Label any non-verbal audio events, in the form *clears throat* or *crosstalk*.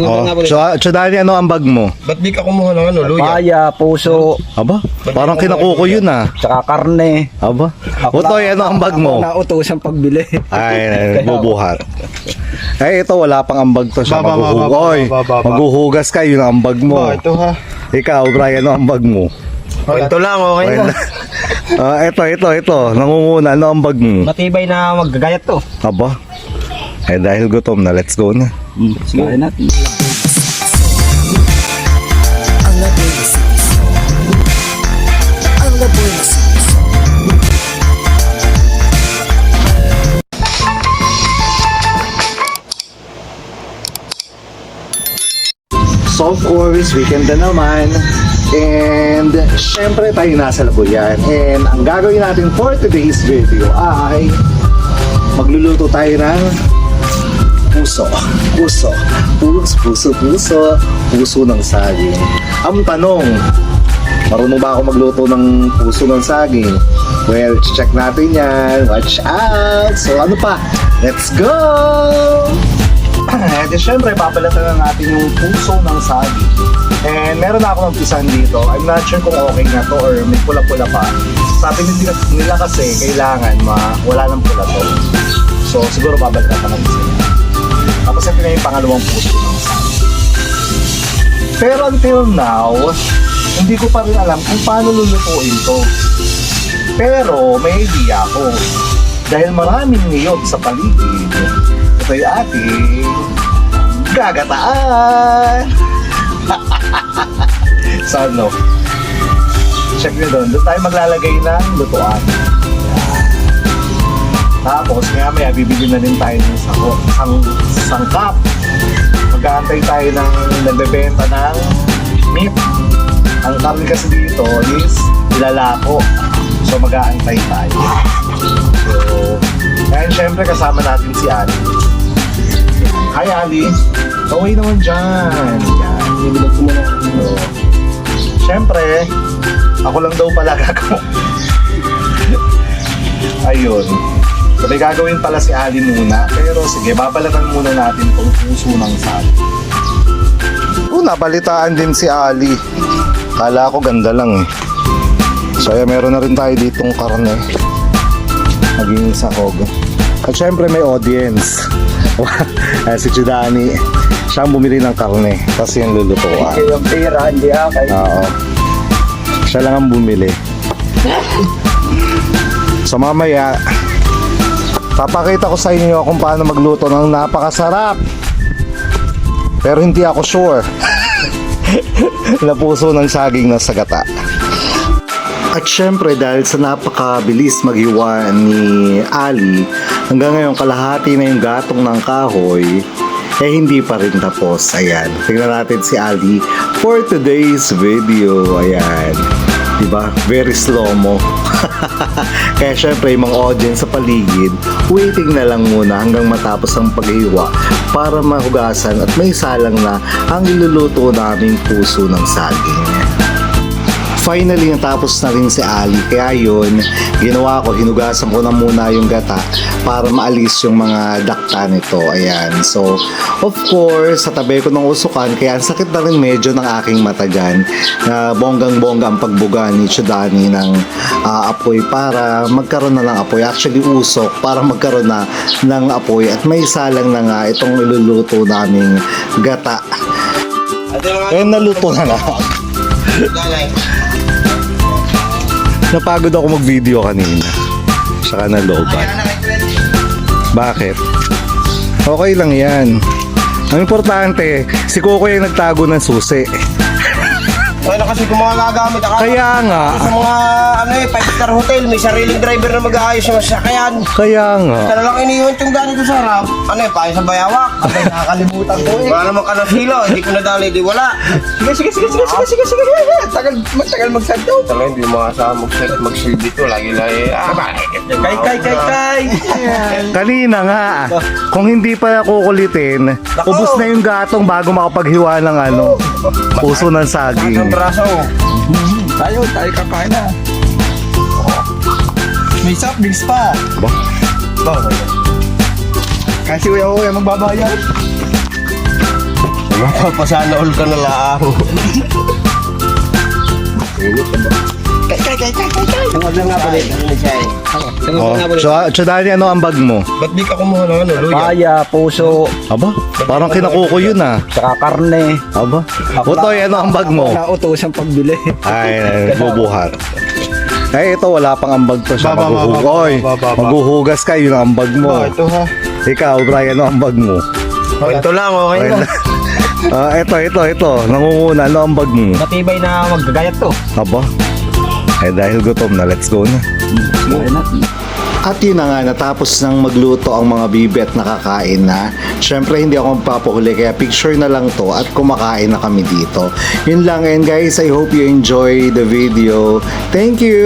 Oh, Ano so, so Dani, ano ang bag mo? Ba't di ka kumuha ng ano, luya? Paya, puso, Aba, parang kinakuko yun ah. tsaka karne. Aba, Utoy, ano ang bag mo? Nautusan pagbili. Ay, bubuhat. Ay, ito, wala pang ambag to siya. Ba, ba, ba, Maghuhug- ba, ba, Oy, ba, ba, ba. maghuhugas ka, yun ang ambag mo. Oh, ito ha. Ikaw, Brian, ano ang bag mo? Oh, ito lang, okay na. *laughs* ah, ito, ito, ito. Nangunguna, ano ang bag mo? Matibay na maggagayat to. Aba, eh dahil gutom na, let's go na. Sige natin. Ang laboy na sipiso Ang laboy na sipiso So of course, weekend na naman. And syempre tayo nasa Labuyan. And ang gagawin natin for today's video ay magluluto tayo ng puso. Puso. Puso, puso, puso. Puso ng saging. Ang tanong, marunong ba ako magluto ng puso ng saging? Well, check natin yan. Watch out! So ano pa? Let's go! *clears throat* Di syempre, papalatan na natin yung puso ng saging. And meron na ako ng pisan dito. I'm not sure kung okay na to or may pula-pula pa. Sabi nila, nila kasi, kailangan ma wala ng pula to. So, siguro babalikan pa natin sila. Tapos ito na yung pangalawang puso ng. Pero until now, hindi ko pa rin alam kung paano lulutuin to. Pero may idea ako. Dahil maraming niyog sa paligid, ito'y ating gagataan. *laughs* so ano? Check nyo doon. Doon tayo maglalagay ng lutuan. Tapos maya maya bibili na din tayo ng sako, sang, sangkap. Mag-aantay tayo ng nagbebenta ng meat. Ang kami kasi dito is ilalako. So mag-aantay tayo. So, and syempre kasama natin si Ali. Hi Ali. Kaway naman dyan. Yan. Bibilag ko muna. So, syempre, ako lang daw pala *laughs* gagawin. Ayun. So, may gagawin pala si Ali muna. Pero sige, babalatan muna natin tong puso ng sali. Oh, nabalitaan din si Ali. Kala ko ganda lang eh. So, ayan, meron na rin tayo ditong karne. Maging sahog. At syempre may audience. *laughs* Si Chidani. Siya ang bumili ng karne. Tapos yung lulutuan. yung pera, hindi akay. Oo. Siya lang ang bumili. *laughs* So mamaya, papakita ko sa inyo kung paano magluto ng napakasarap. Pero hindi ako sure. *laughs* na puso ng saging na sagata. At syempre dahil sa napakabilis maghiwa ni Ali, hanggang ngayon kalahati na yung gatong ng kahoy, eh hindi pa rin tapos. Ayan, tingnan natin si Ali for today's video. Ayan, diba? Very slow mo. *laughs* Kaya syempre yung mga audience sa paligid, waiting na lang muna hanggang matapos ang paghiwa para mahugasan at may salang na ang iluluto naming puso ng saging. Finally, natapos na rin si Ali. Kaya yun, ginawa ko, hinugasan ko na muna yung gata para maalis yung mga dakta nito. Ayan. So, of course, sa tabi ko ng usukan, kaya ang sakit na rin medyo ng aking mata dyan. Na bonggang-bongga ang pagbuga ni Chudani ng ah, apoy para magkaroon na ng apoy. Actually, usok para magkaroon na ng apoy. At may salang na nga itong iluluto naming gata. Eh, naluto na na. Napagod ako mag-video kanina. Saka na lobat. Bakit? Okay lang yan. Ang importante, si Coco yung nagtago ng susi. Ano kasi kung mga gagamit ako. Kaya nga, Sa mga ano eh, five star hotel, may sariling driver na mag-aayos ng sasakyan. kaya nga. Kaya lang iniwan yung ganito sa harap. Ano eh, payo sa bayawak. Abay, nakakalimutan ko eh. Wala naman ka ng hilo, hindi ko nadali, di wala. Sige, sige, sige, sige, sige, sige, sige, sige. Tagal, magtagal magsanto. Talaga hindi mo kasama mag-set, mag-shield dito. Lagi lang eh, ah, bakit? Kay, kay, kay, kay. Kanina nga, kung hindi pa kukulitin, ubos na yung gatong bago makapaghiwa ng ano, puso ng Ang saging. braso. Tayo, tayo kakain na. May soft drinks pa. Ba? Kasi kuya ko yung magbabayad. Mapapasana all ka na lang. *laughs* Tungkol lang nga pala. Ano siya eh? Tungkol Oh, nga pala. so, so Dani, ano ang bag mo? Ba't di ka kumuha ng ano, luya? Paya, puso, Aba, parang kinakuko yun ah. saka karne. Aba, Utoy, ano ang bag mo? Nautos ang pagbili. Ay, bubuhat. Eh, ito wala pang ambag to siya. Baba, baba, Maghuhugoy. baba, baba. Maghuhugas ka, yun ang ambag mo. Oh, ito ha. Ikaw, Brian, ano ang bag mo? Kwento lang, okay na. *laughs* Ah, ito, ito, ito. Nangunguna, ano ang bag mo? Matibay na maggagayat to. Aba, eh dahil gutom na, let's go na. Kaya natin. At yun na nga, natapos nang magluto ang mga bibi at nakakain na. Siyempre, hindi ako magpapahuli, kaya picture na lang to at kumakain na kami dito. Yun lang, and guys, I hope you enjoy the video. Thank you!